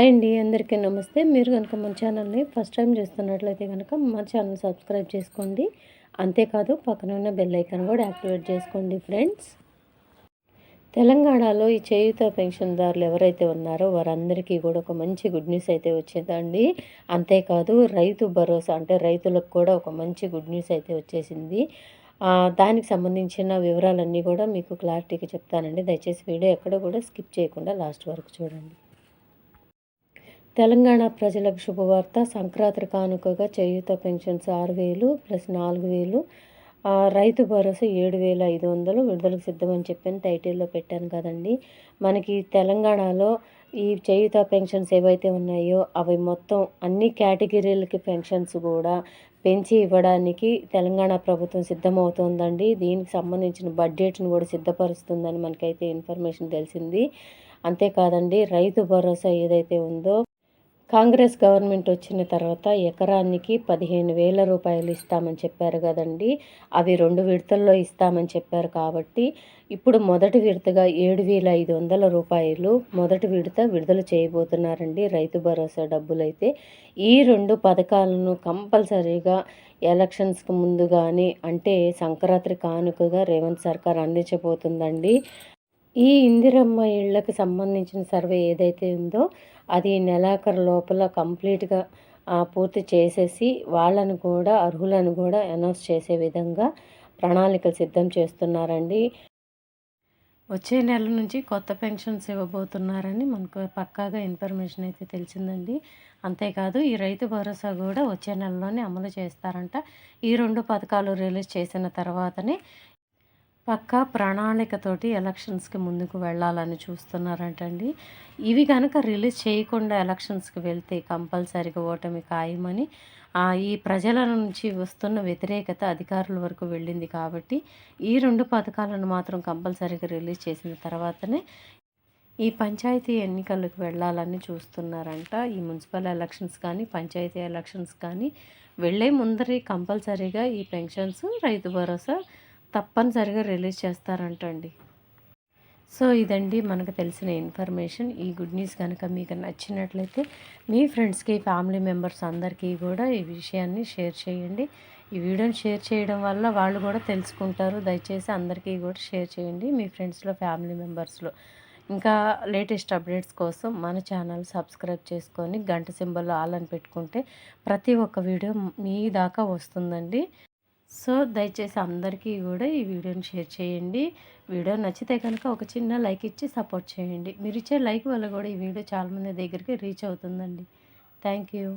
Hi అండి అందరికీ నమస్తే. మీరు కనుక మన ఛానల్ని ఫస్ట్ టైం చూస్తున్నట్లయితే కనుక మా ఛానల్ సబ్స్క్రైబ్ చేసుకోండి. అంతేకాదు పక్కన ఉన్న బెల్ ఐకాన్ కూడా యాక్టివేట్ చేసుకోండి ఫ్రెండ్స్. తెలంగాణలో ఈ చేయుత పెన్షన్దారులు ఎవరైతే ఉన్నారో వారందరికీ కూడా ఒక మంచి గుడ్ న్యూస్ అయితే వచ్చిందండి. అంతేకాదు రైతు భరోసా అంటే రైతులకు కూడా ఒక మంచి గుడ్ న్యూస్ అయితే వచ్చేసింది. దానికి సంబంధించిన వివరాలన్నీ కూడా మీకు క్లారిటీగా చెప్తానండి. దయచేసి వీడియో ఎక్కడ కూడా స్కిప్ చేయకుండా లాస్ట్ వరకు చూడండి. తెలంగాణ ప్రజలకు శుభవార్త. సంక్రాంతి కానుకగా చేయూత పెన్షన్స్ ఆరు వేలు ప్లస్ నాలుగు వేలు. రైతు భరోసా ఏడు వేల ఐదు వందలు విడుదలకు సిద్ధమని చెప్పాను టైటిల్లో పెట్టాను కదండి. మనకి తెలంగాణలో ఈ చేయుత పెన్షన్స్ ఏవైతే ఉన్నాయో అవి మొత్తం అన్ని కేటగిరీలకి పెన్షన్స్ కూడా పెంచి ఇవ్వడానికి తెలంగాణ ప్రభుత్వం సిద్ధమవుతోందండి. దీనికి సంబంధించిన బడ్జెట్ను కూడా సిద్ధపరుస్తుందని మనకైతే ఇన్ఫర్మేషన్ తెలిసింది. అంతేకాదండి రైతు భరోసా ఏదైతే ఉందో కాంగ్రెస్ గవర్నమెంట్ వచ్చిన తర్వాత ఎకరానికి పదిహేను వేల రూపాయలు ఇస్తామని చెప్పారు కదండి. అవి రెండు విడతల్లో ఇస్తామని చెప్పారు కాబట్టి ఇప్పుడు మొదటి విడతగా ఏడు వేల ఐదు వందల రూపాయలు మొదటి విడత విడుదల చేయబోతున్నారండి రైతు భరోసా డబ్బులైతే. ఈ రెండు పథకాలను కంపల్సరీగా ఎలక్షన్స్కి ముందు కానీ అంటే సంక్రాంతి కానుకగా రేవంత్ సర్కార్ అందించబోతుందండి. ఈ ఇందిరమ్మ ఇళ్ళకి సంబంధించిన సర్వే ఏదైతే ఉందో అది నెలాఖరు లోపల కంప్లీట్గా పూర్తి చేసేసి వాళ్ళను కూడా అర్హులను కూడా అనౌన్స్ చేసే విధంగా ప్రణాళికలు సిద్ధం చేస్తున్నారండి. వచ్చే నెల నుంచి కొత్త పెన్షన్స్ ఇవ్వబోతున్నారని మనకు పక్కాగా ఇన్ఫర్మేషన్ అయితే తెలిసిందండి. అంతేకాదు ఈ రైతు భరోసా కూడా వచ్చే నెలలోనే అమలు చేస్తారంట. ఈ రెండు పథకాలు రిలీజ్ చేసిన తర్వాతనే పక్కా ప్రణాళికతోటి ఎలక్షన్స్కి ముందుకు వెళ్ళాలని చూస్తున్నారంటండి. ఇవి కనుక రిలీజ్ చేయకుండా ఎలక్షన్స్కి వెళ్తే కంపల్సరీగా ఓటమి ఖాయమని ఈ ప్రజల నుంచి వస్తున్న వ్యతిరేకత అధికారుల వరకు వెళ్ళింది కాబట్టి ఈ రెండు పథకాలను మాత్రం కంపల్సరీగా రిలీజ్ చేసిన తర్వాతనే ఈ పంచాయతీ ఎన్నికలకు వెళ్ళాలని చూస్తున్నారంట. ఈ మున్సిపల్ ఎలక్షన్స్ కానీ పంచాయతీ ఎలక్షన్స్ కానీ వెళ్ళే ముందరి కంపల్సరీగా ఈ పెన్షన్స్ రైతు భరోసా తప్పనిసరిగా రిలీజ్ చేస్తారంటండి. సో ఇదండి మనకు తెలిసిన ఇన్ఫర్మేషన్. ఈ గుడ్ న్యూస్ కనుక మీకు నచ్చినట్లయితే మీ ఫ్రెండ్స్కి ఫ్యామిలీ మెంబర్స్ అందరికీ కూడా ఈ విషయాన్ని షేర్ చేయండి. ఈ వీడియోని షేర్ చేయడం వల్ల వాళ్ళు కూడా తెలుసుకుంటారు. దయచేసి అందరికీ కూడా షేర్ చేయండి మీ ఫ్రెండ్స్లో ఫ్యామిలీ మెంబర్స్లో. ఇంకా లేటెస్ట్ అప్డేట్స్ కోసం మన ఛానల్ సబ్స్క్రైబ్ చేసుకొని గంట సింబల్ ఆల్ అని పెట్టుకుంటే ప్రతి ఒక్క వీడియో మీ దాకా వస్తుందండి. సో దయచేసి అందరికీ కూడా ఈ వీడియోని షేర్ చేయండి. వీడియో నచ్చితే కనుక ఒక చిన్న లైక్ ఇచ్చి సపోర్ట్ చేయండి. మీరు ఇచ్చే లైక్ వల్ల కూడా ఈ వీడియో చాలామంది దగ్గరికి రీచ్ అవుతుందండి. Thank you.